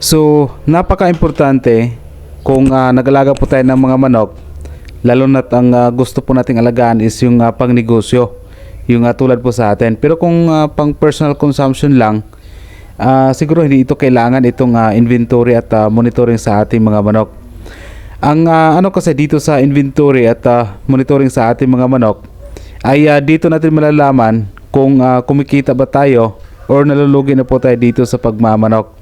So, napaka-importante kung ah, nag-alaga po tayo ng mga manok, lalo na't ang ah, gusto po nating alagaan is yung ah, pangnegosyo, yung ah, tulad po sa atin. Pero kung ah, pang personal consumption lang, ah, siguro hindi ito kailangan itong ah, inventory at ah, monitoring sa ating mga manok. Ang ah, ano kasi dito sa inventory at ah, monitoring sa ating mga manok ay ah, dito natin malalaman kung ah, kumikita ba tayo or nalulugi na po tayo dito sa pagmamanok.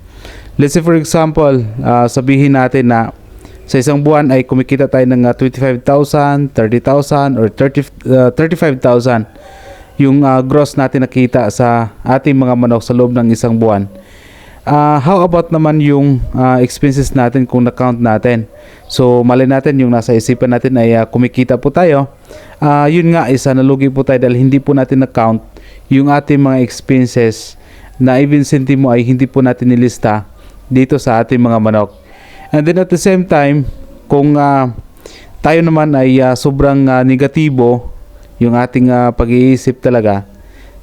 Let's say for example, ah, sabihin natin na sa isang buwan ay kumikita tayo ng ah, 25,000, 30,000 or 30, ah, 35,000 yung ah, gross natin nakita sa ating mga manok sa loob ng isang buwan. Ah, how about naman yung ah, expenses natin kung na-count natin? So, mali natin yung nasa isipan natin ay ah, kumikita po tayo. Ah, yun nga, isa nalugi po tayo dahil hindi po natin na-count yung ating mga expenses na even sentimo ay hindi po natin nilista dito sa ating mga manok. And then at the same time, kung ah, tayo naman ay ah, sobrang ah, negatibo yung ating ah, pag-iisip talaga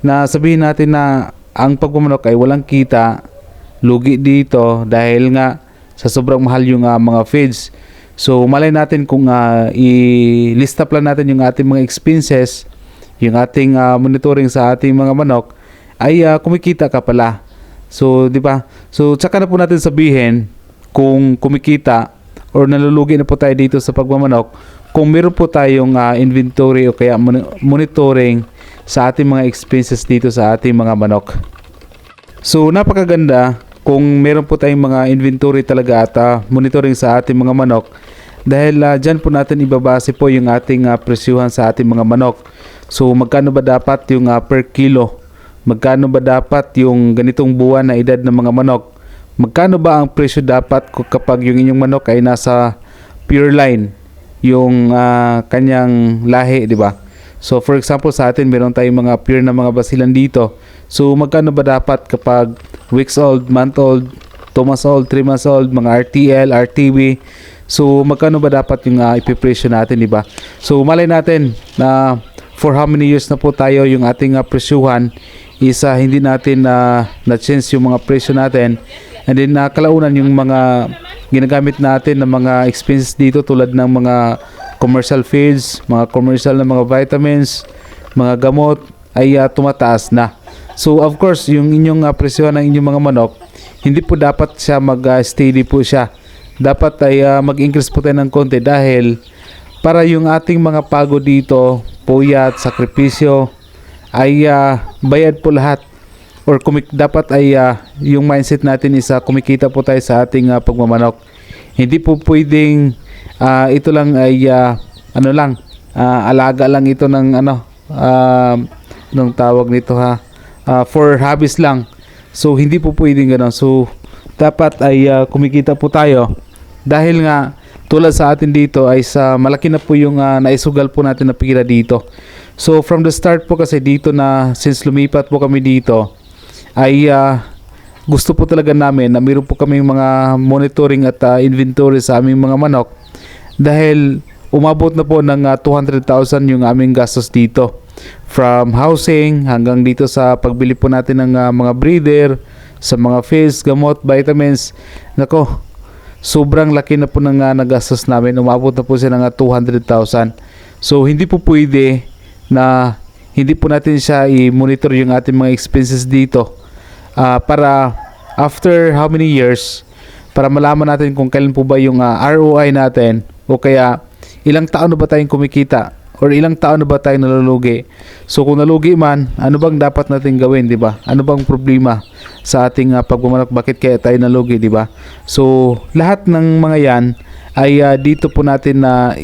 na sabihin natin na ang pagmamanok ay walang kita, lugi dito dahil nga sa sobrang mahal yung ah, mga feeds. So malay natin kung ah, i-list up lang natin yung ating mga expenses, yung ating ah, monitoring sa ating mga manok ay ah, kumikita ka pala. So, di ba? So, tsaka na po natin sabihin kung kumikita or nalulugi na po tayo dito sa pagmamanok kung meron po tayong ah, inventory o kaya mon- monitoring sa ating mga expenses dito sa ating mga manok. So, napakaganda kung meron po tayong mga inventory talaga at ah, monitoring sa ating mga manok dahil uh, dyan po natin ibabase po yung ating ah, presyuhan sa ating mga manok. So, magkano ba dapat yung ah, per kilo? Magkano ba dapat yung ganitong buwan na edad ng mga manok? Magkano ba ang presyo dapat kapag yung inyong manok ay nasa pure line, yung ah, kanyang lahi, di ba? So for example sa atin meron tayong mga pure na mga basilan dito. So magkano ba dapat kapag weeks old, month old, 2 months old, 3 months old, mga RTL, RTB. So magkano ba dapat yung uh, ipipresyo natin, di ba? So malay natin na for how many years na po tayo yung ating uh, presyuhan is ah, hindi natin na na-change yung mga presyo natin. And then uh, yung mga ginagamit natin ng mga expenses dito tulad ng mga commercial feeds, mga commercial na mga vitamins, mga gamot ay ah, tumataas na. So of course, yung inyong uh, presyo ng inyong mga manok, hindi po dapat siya mag-steady po siya. Dapat ay ah, mag-increase po tayo ng konti dahil para yung ating mga pagod dito, puyat, sakripisyo, ay ah, bayad po lahat or kumik dapat ay ah, yung mindset natin is ah, kumikita po tayo sa ating ah, pagmamanok. Hindi po pwedeng ah, ito lang ay ah, ano lang ah, alaga lang ito ng ano ah, anong tawag nito ha Ah, for hobbies lang. So hindi po pwedeng gano'n. So dapat ay ah, kumikita po tayo dahil nga tulad sa atin dito ay sa malaki na po yung ah, naisugal po natin na pira dito. So from the start po kasi dito na since lumipat po kami dito ay ah, gusto po talaga namin na meron po kami mga monitoring at ah, inventory sa aming mga manok dahil umabot na po ng ah, 200,000 yung aming gastos dito. From housing hanggang dito sa pagbili po natin ng ah, mga breeder sa mga feeds, gamot, vitamins. Nako sobrang laki na po ng uh, nagastos namin. Umabot na po siya ng ah, 200,000 so hindi po pwede na hindi po natin siya i-monitor yung ating mga expenses dito Ah, para after how many years para malaman natin kung kailan po ba yung ah, ROI natin o kaya ilang taon na ba tayong kumikita or ilang taon na ba tayong nalulugi. So kung nalugi man, ano bang dapat natin gawin, 'di ba? Ano bang problema sa ating uh, pagmamanok bakit kaya tayo nalugi, 'di ba? So lahat ng mga 'yan ay ah, dito po natin na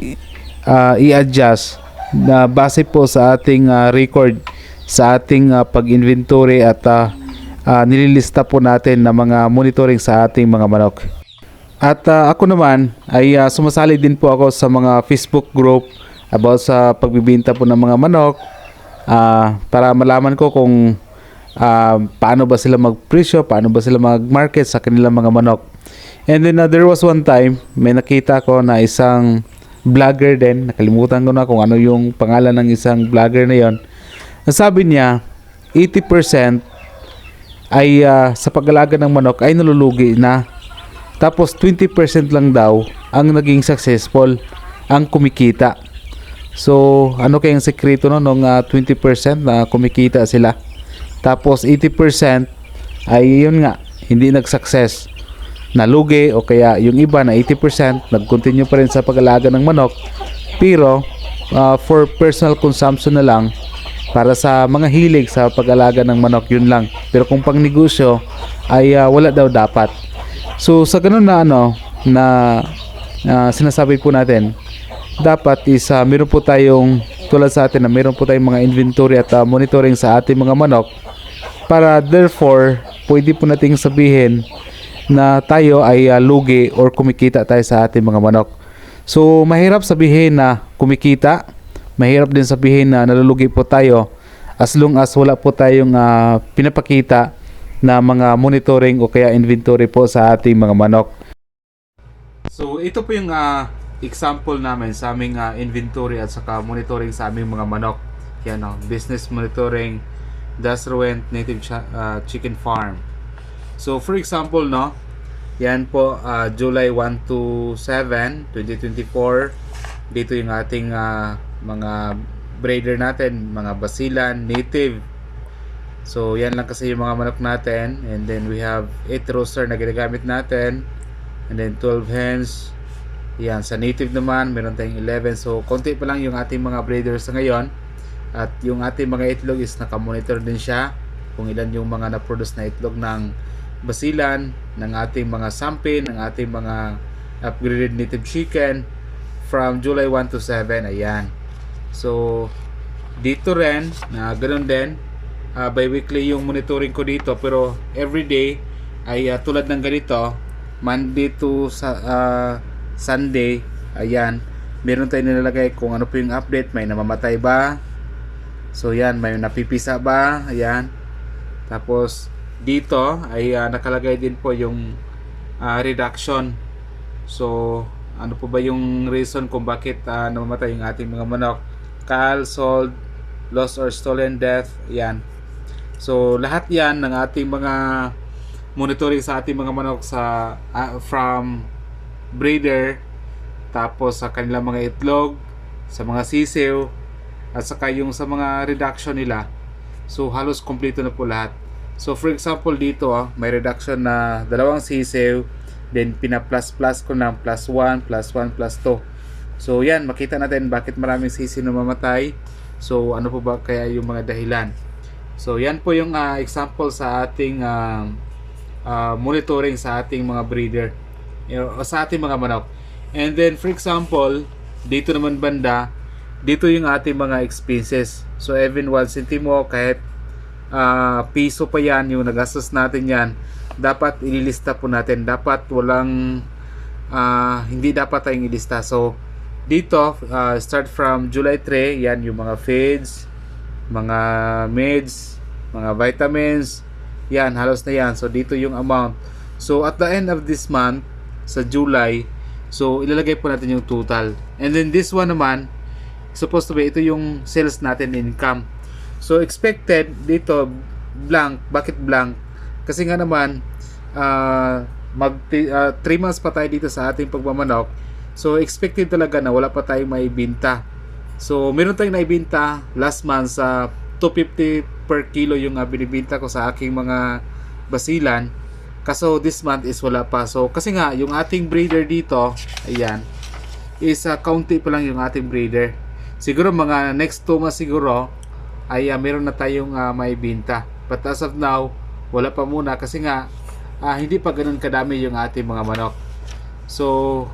ah, i-adjust na base po sa ating ah, record sa ating ah, pag-inventory at ah, ah, nililista po natin na mga monitoring sa ating mga manok. At ah, ako naman ay ah, sumasali din po ako sa mga Facebook group about sa pagbibinta po ng mga manok ah, para malaman ko kung ah, paano ba sila magpresyo, paano ba sila mag-market sa kanilang mga manok. And then ah, there was one time may nakita ko na isang vlogger din, nakalimutan ko na kung ano yung pangalan ng isang vlogger na yon. Sabi niya 80% ay ah, sa pag-alaga ng manok ay nalulugi na Tapos 20% lang daw ang naging successful, ang kumikita. So, ano kayang sekreto no nung ah, 20% na kumikita sila? Tapos 80% ay yun nga, hindi nag-success. Nalugi o kaya yung iba na 80% nag-continue pa rin sa pag-alaga ng manok. Pero ah, for personal consumption na lang para sa mga hilig sa pag-alaga ng manok yun lang. Pero kung pang negosyo ay ah, wala daw dapat. So sa ganun na ano na ah, sinasabi po natin dapat is ah, meron po tayong tulad sa atin na meron po tayong mga inventory at ah, monitoring sa ating mga manok para therefore pwede po nating sabihin na tayo ay ah, lugi or kumikita tayo sa ating mga manok. So mahirap sabihin na kumikita, mahirap din sabihin na nalulugi po tayo as long as wala po tayong ah, pinapakita na mga monitoring o kaya inventory po sa ating mga manok. So ito po yung ah, example namin sa aming ah, inventory at saka monitoring sa aming mga manok. Yan oh, business monitoring Dasruent Native Cha- ah, Chicken Farm. So for example no, yan po ah, July 1 to 7, 2024. Dito yung ating ah, mga breeder natin, mga basilan, native. So yan lang kasi yung mga manok natin and then we have 8 rooster na ginagamit natin and then 12 hens. Yan, sa native naman meron tayong 11. So konti pa lang yung ating mga breeders ngayon. At yung ating mga itlog is nakamonitor din siya kung ilan yung mga na-produce na itlog ng basilan, ng ating mga sampin, ng ating mga upgraded native chicken from July 1 to 7. Ayan. So, dito rin, na ganun din, uh, bi-weekly yung monitoring ko dito pero every day ay ah, tulad ng ganito Monday to sa ah, Sunday ayan meron tayong nilalagay kung ano po yung update may namamatay ba so yan may napipisa ba ayan tapos dito ay ah, nakalagay din po yung ah, reduction so ano po ba yung reason kung bakit ah, namamatay yung ating mga manok Cal, sold, lost or stolen death yan So lahat 'yan ng ating mga monitoring sa ating mga manok sa ah, from breeder tapos sa kanilang mga itlog, sa mga sisiw at saka yung sa mga reduction nila. So halos kompleto na po lahat. So for example dito ah, may reduction na dalawang sisiw then pina-plus plus ko ng plus 1, plus 1, plus 2. So yan, makita natin bakit maraming sisiw na mamatay. So ano po ba kaya yung mga dahilan? So yan po yung ah, example sa ating ah, ah, monitoring sa ating mga breeder o sa ating mga manok. And then for example, dito naman banda, dito yung ating mga expenses. So even 1 centimo kahit ah, piso pa yan yung nagastos natin yan, dapat ililista po natin. Dapat walang ah, hindi dapat tayong ilista. So dito ah, start from July 3, yan yung mga feeds, mga meds, mga vitamins, yan, halos na yan. So, dito yung amount. So, at the end of this month, sa July, so, ilalagay po natin yung total. And then, this one naman, supposed to be, ito yung sales natin income. So, expected, dito, blank. Bakit blank? Kasi nga naman, uh, mag 3 months pa tayo dito sa ating pagmamanok. So, expected talaga na wala pa tayong maibinta. So, meron tayong naibinta last month sa 250 per kilo yung uh, binibinta ko sa aking mga basilan. Kaso this month is wala pa. So, kasi nga, yung ating breeder dito, ayan, is uh, kaunti pa lang yung ating breeder. Siguro mga next 2 months siguro, ay uh, meron na tayong uh, maibinta. But as of now, wala pa muna kasi nga, uh, hindi pa ganun kadami yung ating mga manok. So,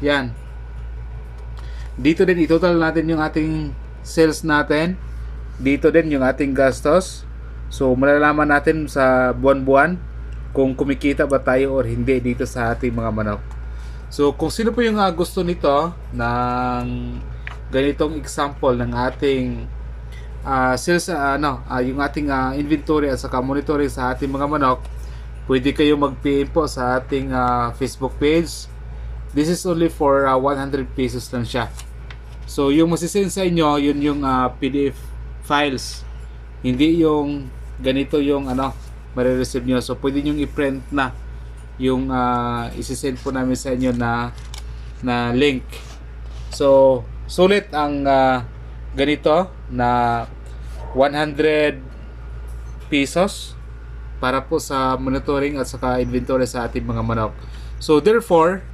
yan. Dito din, itotal natin yung ating sales natin. Dito din yung ating gastos. So, malalaman natin sa buwan-buwan kung kumikita ba tayo or hindi dito sa ating mga manok. So, kung sino po yung uh, gusto nito ng ganitong example ng ating uh, sales, uh, ano, uh, yung ating uh, inventory at saka monitoring sa ating mga manok, pwede kayo mag-PM po sa ating uh, Facebook page. This is only for uh, 100 pesos lang siya. So, yung masisend sa inyo, yun yung uh, PDF files. Hindi yung ganito yung ano, marireceive nyo. So, pwede nyo i-print na yung uh, isisend po namin sa inyo na na link. So, sulit ang ah, ganito na 100 pesos para po sa monitoring at saka inventory sa ating mga manok. So, therefore,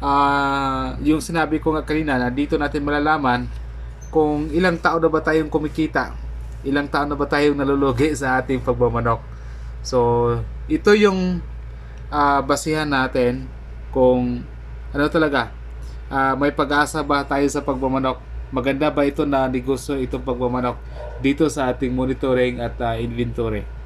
ah yung sinabi ko nga kanina na dito natin malalaman kung ilang taon na ba tayong kumikita, ilang taon na ba tayong nalulugi sa ating pagmamanok. So, ito yung ah, basihan natin kung ano talaga, ah, may pag-asa ba tayo sa pagmamanok. Maganda ba ito na negosyo itong pagmamanok dito sa ating monitoring at ah, inventory.